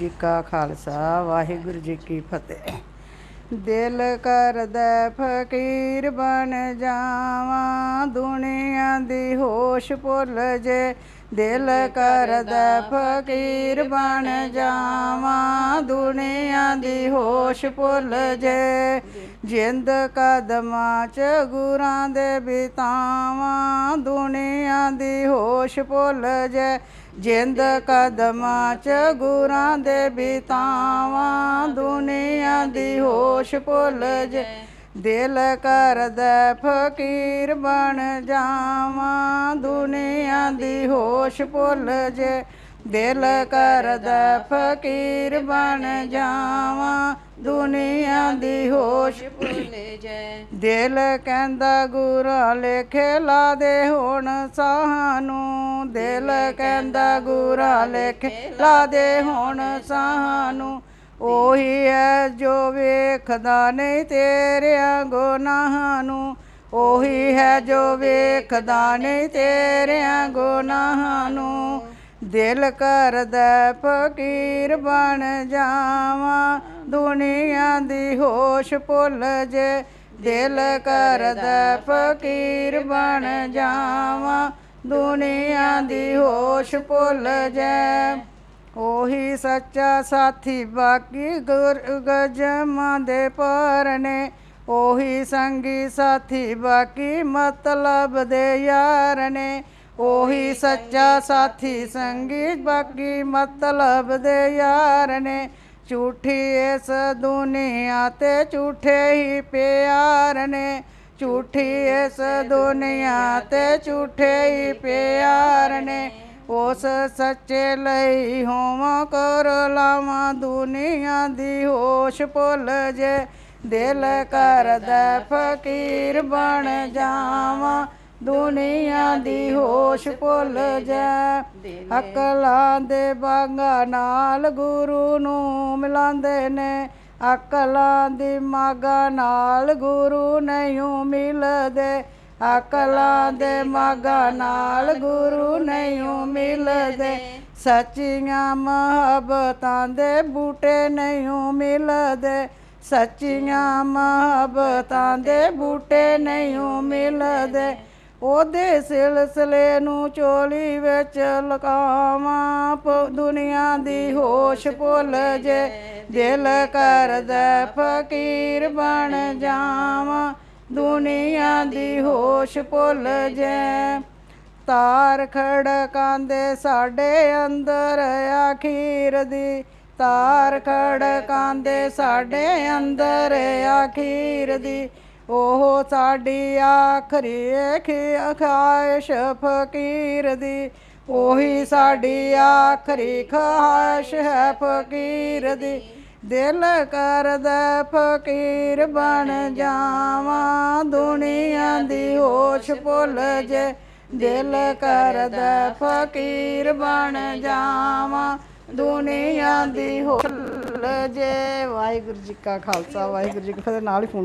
ਜੀ ਕਾ ਖਾਲਸਾ, ਵਾਹਿਗੁਰੂ ਜੀ ਕੀ ਫਤਿਹ। ਦਿਲ ਕਰਦਾ ਫਕੀਰ ਬਣ ਜਾਵਾਂ, ਦੁਨੀਆ ਦੀ ਹੋਸ਼ ਭੁੱਲ ਜੇ ਦਿਲ ਕਰਦਾ ਫਕੀਰ ਬਣ ਜਾਵਾਂ, ਦੁਨੀਆ ਦੀ ਹੋਸ਼ ਭੁੱਲ ਜੇ। ਜਿੰਦ ਕਦਮਾਂ ਚ ਗੁਰਾਂ ਦੇ ਬਿਤਾਵਾਂ, ਦੁਨੀਆ ਦੀ ਹੋਸ਼ ਭੁੱਲ ਜੇ। ਜਿੰਦ ਕਦਮਾਂ ਚ ਗੁਰਾਂ ਦੇ ਬਿਤਾਵਾਂ, ਦੁਨੀਆ ਦੀ ਹੋਸ਼ ਭੁੱਲ ਜੇ। ਦਿਲ ਕਰਦਾ ਫਕੀਰ ਬਣ ਜਾਵਾਂ, ਦੁਨੀਆ ਦੀ ਹੋਸ਼ ਭੁੱਲ ਜੇ। ਦਿਲ ਕਰਦਾ ਫਕੀਰ ਬਣ ਜਾਵਾਂ, ਦੁਨੀਆ ਦੀ ਹੋਸ਼ ਭੁੱਲ ਜੇ। ਦਿਲ ਕਹਿੰਦਾ ਗੁਰਾ ਲੇਖੇ ਲਾ ਦੇ ਹੁਣ ਸਾਨੂੰ ਦਿਲ ਕਹਿੰਦਾ ਗੁਰਾ ਲੇਖੇ ਲਾ ਦੇ ਹੁਣ ਸਾਨੂੰ ਉਹੀ ਹੈ ਜੋ ਵੇਖਦਾ ਨਹੀਂ ਤੇਰਿਆਂ ਗੁਨਾਹਾਂ ਨੂੰ। ਉਹੀ ਹੈ ਜੋ ਵੇਖਦਾ ਨਹੀਂ ਤੇਰਿਆਂ ਗੁਨਾਹਾਂ ਨੂੰ। ਦਿਲ ਕਰਦਾ ਫਕੀਰ ਬਣ ਜਾਵਾਂ। ਦੁਨੀਆ ਦੀ ਹੋਸ਼ ਭੁੱਲ ਜੇ। ਦਿਲ ਕਰਦਾ ਫਕੀਰ ਬਣ ਜਾਵਾਂ। ਦੁਨੀਆ ਦੀ ਹੋਸ਼ ਭੁੱਲ ਜੇ। ਉਹੀ ਸੱਚਾ ਸਾਥੀ ਬਾਕੀ ਗੁਰ ਗਜਮਾਂ ਦੇ ਪਰਨੇ ਉਹੀ ਸੰਗੀ ਸਾਥੀ ਬਾਕੀ ਮਤਲਬ ਦੇ ਯਾਰ ਨੇ ਉਹੀ ਸੱਚਾ ਸਾਥੀ ਸੰਗੀ ਬਾਕੀ ਮਤਲਬ ਦੇ ਯਾਰ ਨੇ ਝੂਠੀ ਇਸ ਦੁਨੀਆ ਤੇ ਝੂਠੇ ਹੀ ਪਿਆਰ ਨੇ ਝੂਠੀ ਇਸ ਦੁਨੀਆ ਤੇ ਝੂਠੇ ਹੀ ਪਿਆਰ ਨੇ ਉਸ ਸੱਚੇ ਲਈ ਹੋਵਾਂ ਕਰ ਲਾਵਾਂ, ਦੁਨੀਆ ਦੀ ਹੋਸ਼ ਭੁੱਲ ਜੇ। ਦਿਲ ਕਰਦਾ ਫਕੀਰ ਬਣ ਜਾਵਾਂ, ਦੁਨੀਆ ਦੀ ਹੋਸ਼ ਭੁੱਲ ਜਾ। ਅਕਲਾਂ ਦੇ ਬਾਗਾ ਨਾਲ ਗੁਰੂ ਨੂੰ ਮਿਲਾਉਂਦੇ ਨੇ। ਅਕਲਾਂ ਦੀ ਮਾਗਾ ਨਾਲ ਗੁਰੂ ਨਹੀਂ ਮਿਲਦੇ। ਅਕਲਾਂ ਦੇ ਮਾਗਾ ਨਾਲ ਗੁਰੂ ਨਹੀਂ ਮਿਲਦੇ। ਸੱਚੀਆਂ ਮੁਹੱਬਤਾਂ ਦੇ ਬੂਟੇ ਨਹੀਂ ਮਿਲਦੇ। ਸੱਚੀਆਂ ਮੁਹੱਬਤਾਂ ਦੇ ਬੂਟੇ ਨਹੀਂ ਮਿਲਦੇ। ਉਹਦੇ ਸਿਲਸਿਲੇ ਨੂੰ ਚੋਲੀ ਵਿੱਚ ਲਕਾਵਾਂ, ਪ- ਦੁਨੀਆ ਦੀ ਹੋਸ਼ ਭੁੱਲ ਜੇ। ਦਿਲ ਕਰਦਾ ਫਕੀਰ ਬਣ ਜਾਵਾਂ। ਦੁਨੀਆ ਦੀ ਹੋਸ਼ ਭੁੱਲ ਜੈ ਤਾਰ ਖੜਕਾਂਦੇ ਸਾਡੇ ਅੰਦਰ ਆਖੀਰ ਦੀ। ਤਾਰ ਖੜਕਾਂਦੇ ਸਾਡੇ ਅੰਦਰ ਆਖੀਰ ਦੀ। ਉਹ ਸਾਡੀ ਆਖਰੀ ਖੇ- ਖਾਹਿਸ਼ ਫਕੀਰ ਦੀ। ਉਹੀ ਸਾਡੀ ਆਖਰੀ ਖਾਹਿਸ਼ ਹੈ ਫਕੀਰ ਦੀ। ਦਿਲ ਕਰਦਾ ਫਕੀਰ ਬਣ ਜਾਵਾਂ, ਦੁਨੀਆ ਦੀ ਹੋਸ਼ ਭੁੱਲ ਜੇ। ਦਿਲ ਕਰਦਾ ਫਕੀਰ ਬਣ ਜਾਵਾਂ, ਦੁਨੀਆ ਦੀ ਹੋਸ਼ ਭੁੱਲ ਜੇ। ਵਾਹਿਗੁਰੂ ਜੀ ਕਾ ਖਾਲਸਾ, ਵਾਹਿਗੁਰੂ ਜੀ ਕੀ ਫਤਿਹ। ਨਾਲ ਹੀ ਫੋਨ